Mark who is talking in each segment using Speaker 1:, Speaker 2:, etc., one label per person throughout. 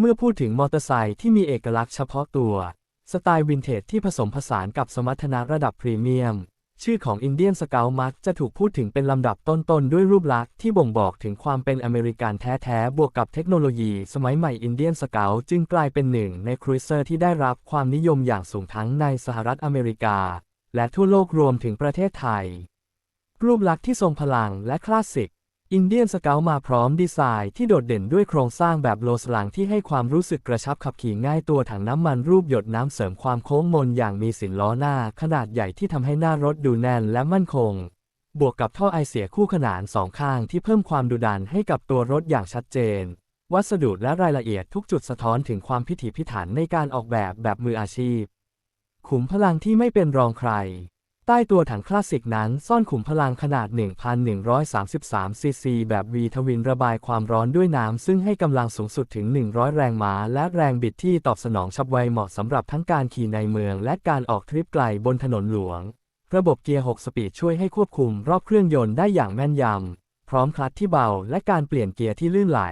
Speaker 1: เมื่อพูดถึงมอเตอร์ไซค์ที่มีเอกลักษณ์เฉพาะตัว สไตล์วินเทจที่ผสมผสานกับสมรรถนะระดับพรีเมียม ชื่อของอินเดียนสเกลมักจะถูกพูดถึงเป็นลำดับต้นๆ ด้วยรูปลักษณ์ที่บ่งบอกถึงความเป็นอเมริกันแท้ๆ บวกกับเทคโนโลยีสมัยใหม่อินเดียนสเกลจึงกลายเป็นหนึ่งในครูเซอร์ที่ได้รับความนิยมอย่างสูงทั้งในสหรัฐอเมริกา และทั่วโลกรวมถึงประเทศไทย รูปลักษณ์ที่ทรงพลังและคลาสสิก อินเดียนสเกลมาพร้อมดีไซน์ที่โดดเด่นด้วยโครงสร้างแบบโลสลังที่ให้ความรู้สึกกระชับขับขี่ง่ายตัวถังน้ำมันรูปหยดน้ำเสริมความโค้งมนอย่างมีสินล้อหน้า ขนาดใหญ่ที่ทำให้หน้ารถดูแน่นและมั่นคง บวกกับท่อไอเสียคู่ขนานสองข้างที่เพิ่มความดุดันให้กับตัวรถอย่างชัดเจน วัสดุและรายละเอียดทุกจุดสะท้อนถึงความพิถีพิถันในการออกแบบแบบมืออาชีพ ขุมพลังที่ไม่เป็นรองใคร ใต้ตัวถังคลาสสิกนั้นซ่อนขุมพลังขนาด 1,133 ซีซี แบบ V ทวินระบายความร้อนด้วยน้ำซึ่งให้กำลังสูงสุดถึง 100 แรงม้า และแรงบิดที่ตอบสนองฉับไวเหมาะสำหรับทั้งการขี่ในเมือง และการออกทริปไกลบนถนนหลวง ระบบเกียร์ 6 สปีดช่วยให้ควบคุมรอบเครื่องยนต์ได้อย่างแม่นยำ พร้อมคลัตช์ที่เบาและการเปลี่ยนเกียร์ที่ลื่นไหล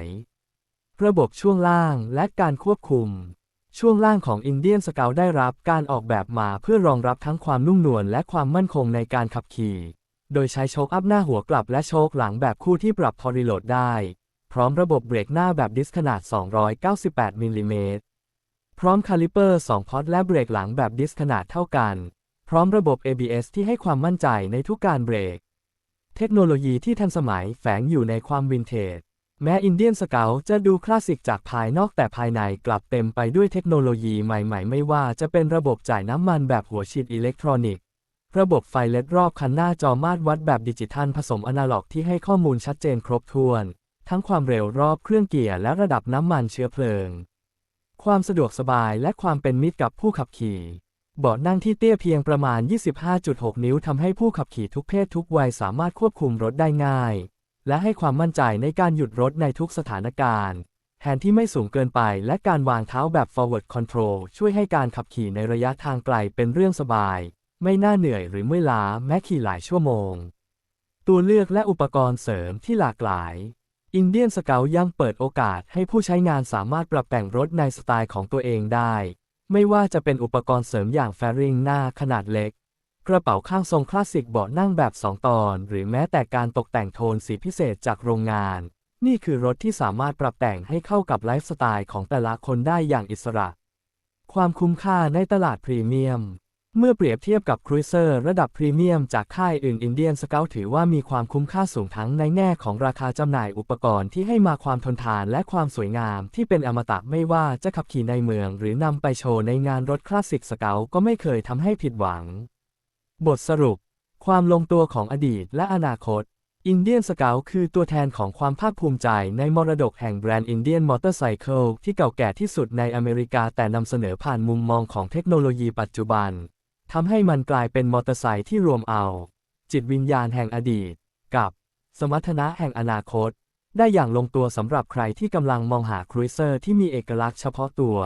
Speaker 1: ระบบช่วงล่างและการควบคุม ช่วงล่างของอินเดียนสเกลได้รับการออกแบบมาเพื่อรองรับทั้งความนุ่มนวลและความมั่นคงในการขับขี่ โดยใช้โชคอัพหน้าหัวกลับและโชคหลังแบบคู่ที่ปรับทอริโหลดได้ พร้อมระบบเบรกหน้าแบบดิสขนาด 298มิลลิเมตร พร้อมคาลิเปอร์ 2 พอตและเบรกหลังแบบดิสขนาดเท่ากัน พร้อมระบบ ABS ที่ให้ความมั่นใจในทุกการเบรก เทคโนโลยีที่ทันสมัยแฝงอยู่ในความวินเทจ แม้อินเดียนสเกลจะดูคลาสสิกจากภายนอกแต่ภายในกลับเต็มไปด้วยเทคโนโลยีใหม่ๆ ไม่ว่าจะเป็นระบบจ่ายน้ำมันแบบหัวฉีดอิเล็กทรอนิกส์ ระบบไฟเล็ดรอบคันหน้าจอมาตรวัดแบบดิจิทัลผสมอนาล็อกที่ให้ข้อมูลชัดเจนครบถ้วน ทั้งความเร็วรอบเครื่องเกียร์และระดับน้ำมันเชื้อเพลิง ความสะดวกสบายและความเป็นมิตรกับผู้ขับขี่เบาะนั่งที่เตี้ยเพียงประมาณ 25.6 นิ้วทำให้ผู้ขับขี่ทุกเพศทุกวัยสามารถควบคุมรถได้ง่าย และให้ความมั่นใจในการหยุดรถในทุกสถานการณ์แทนที่ไม่สูงเกินไปและการวางเท้าแบบ forward control ช่วยให้การขับขี่ในระยะทางไกลเป็นเรื่องสบาย ไม่น่าเหนื่อยหรือเมื่อยล้าแม้ขี่หลายชั่วโมง ตัวเลือกและอุปกรณ์เสริมที่หลากหลายอินเดียนสเกลยังเปิดโอกาสให้ผู้ใช้งานสามารถปรับแต่งรถในสไตล์ของตัวเองได้ ไม่ว่าจะเป็นอุปกรณ์เสริมอย่างแฟริงหน้าขนาดเล็ก กระเป๋าข้างทรงคลาสสิกเบาะนั่งแบบ 2 ตอน หรือแม้แต่การตกแต่งโทนสีพิเศษจากโรงงาน นี่คือรถที่สามารถปรับแต่งให้เข้ากับไลฟ์สไตล์ของแต่ละคนได้อย่างอิสระ ความคุ้มค่าในตลาดพรีเมียม เมื่อเปรียบเทียบกับครูเซอร์ระดับพรีเมียมจากค่ายอื่นอินเดียนสเกลถือว่ามีความคุ้มค่าสูงทั้งในแง่ของราคาจำหน่ายอุปกรณ์ที่ให้มาความทนทานและความสวยงามที่เป็นอมตะไม่ว่าจะขับขี่ในเมือง หรือนำไปโชว์ในงานรถคลาสสิกสเกลก็ไม่เคยทำให้ผิดหวัง บทสรุป ความลงตัวของอดีตและอนาคต อินเดียนสเกลคือตัวแทนของความภาคภูมิใจในมรดกแห่งแบรนด์อินเดียนมอเตอร์ไซเคิลที่เก่าแก่ที่สุดในอเมริกาแต่นำเสนอผ่านมุมมองของเทคโนโลยีปัจจุบันทำให้มันกลายเป็นมอเตอร์ไซค์ที่รวมเอา จิตวิญญาณแห่งอดีต กับ สมรรถนะแห่งอนาคต ได้อย่างลงตัวสำหรับใครที่กำลังมองหาครูเซอร์ที่มีเอกลักษณ์เฉพาะตัว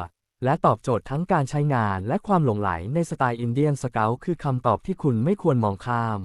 Speaker 1: และตอบโจทย์ทั้งการใช้งานและความหลงไหลในสไตล์อินเดียนสเกลคือคำตอบที่คุณไม่ควรมองข้าม